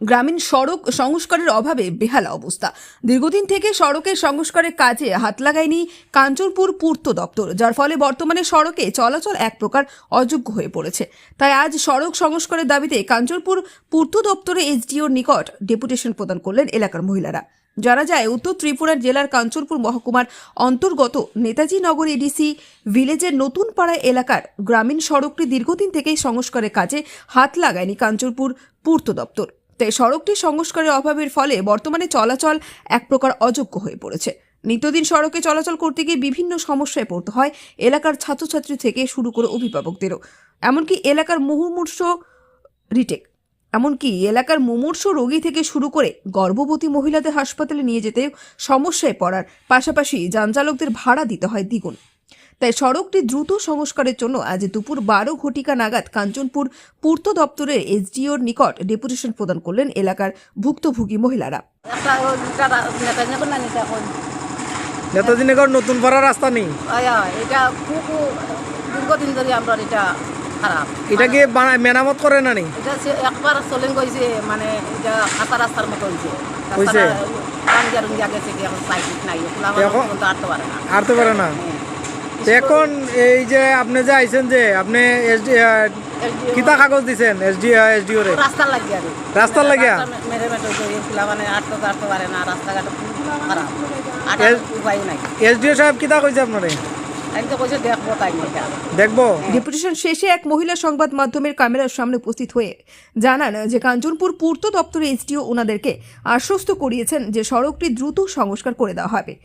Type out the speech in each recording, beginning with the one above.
গ্রামীণ সড়ক সংস্কারের অভাবে বেহালা অবস্থা। দীর্ঘদিন থেকে সড়কের সংস্কারের কাজে হাত লাগায়নি কাঞ্চনপুর পূর্ত দপ্তর, যার ফলে বর্তমানে সড়কে চলাচল এক প্রকার অযোগ্য হয়ে পড়েছে। তাই আজ সড়ক সংস্কারের দাবিতে কাঞ্চনপুর পূর্ত দপ্তরে এসডিওর নিকট ডেপুটেশন প্রদান করলেন এলাকার মহিলারা। জানা যায়, উত্তর ত্রিপুরার জেলার কাঞ্চনপুর মহকুমার অন্তর্গত নেতাজি নগর এডিসি ভিলেজের নতুন পাড়া এলাকার গ্রামীণ সড়কটি দীর্ঘদিন থেকেই সংস্কারের কাজে হাত লাগায়নি কাঞ্চনপুর পূর্ত দপ্তর। তাই সড়কটি সংস্কারের অভাবের ফলে বর্তমানে চলাচল এক প্রকার অযোগ্য হয়ে পড়েছে। নিত্যদিন সড়কে চলাচল করতে গিয়ে বিভিন্ন সমস্যায় পড়তে হয় এলাকার ছাত্রছাত্রী থেকে শুরু করে অভিভাবকদেরও। এমনকি এলাকার মুহুর্মূর্ষ রিটেক, এমনকি এলাকার মুমূর্ষ রোগী থেকে শুরু করে গর্ভবতী মহিলাদের হাসপাতালে নিয়ে যেতে সমস্যায় পড়ার পাশাপাশি যানচালকদের ভাড়া দিতে হয় দ্বিগুণ। তাই সড়কটি দ্রুত সংস্কারের জন্য আজ দুপুর বারো ঘটিকা নাগাদ কাঞ্চনপুর পূর্ত দপ্তরের এসডিওর নিকট ডেপুটেশন প্রদান করলেন এলাকার ভুক্তভোগী মহিলারা। নেতাজি নগর নতুন পাড়া রাস্তা নেই? এটা খুব দীর্ঘদিন ধরে আমরা এটা খারাপ এটা কি বানায় মেরামত করে না নি? এটা একবার চলেন গেছে মানে এটা কাঁচা রাস্তার মতো গেছে কি এখন সাইড নাই এখন? পর্যন্ত আটতে পারে না। আরতে পারে না? তো এখন এই যে আপনি যে আইছেন যে আপনি এসডি কিতা কাগজ দিছেন এসডি এসডিও রে রাস্তা লাগিয়া রাস্তার লাগিয়া? রাস্তা মেরে মেটে খোলা মানে আটতে আটতে পারে না রাস্তাঘাট খারাপ। আটার এস- উপায় নাই। এসডিও সাহেব কিতা কইছে আপনারে? তো দেখব তাই দেখব? ডেপুটেশন শেষে এক মহিলা সংবাদ মাধ্যমের ক্যামেরার সামনে উপস্থিত হয়ে জানান যে কাঞ্চনপুর পূর্ত দপ্তরের এসডিও ওনাদেরকে আশ্বস্ত করিয়েছেন যে সড়কটি দ্রুত সংস্কার করে দেওয়া হবে।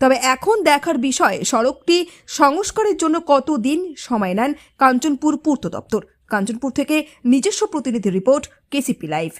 তবে এখন দেখার বিষয়, সড়কটি সংস্কারের জন্য কতদিন সময় নেন কাঞ্চনপুর পূর্ত দপ্তর। কাঞ্চনপুর থেকে নিজস্ব প্রতিনিধি রিপোর্ট, কেসিপি লাইভ।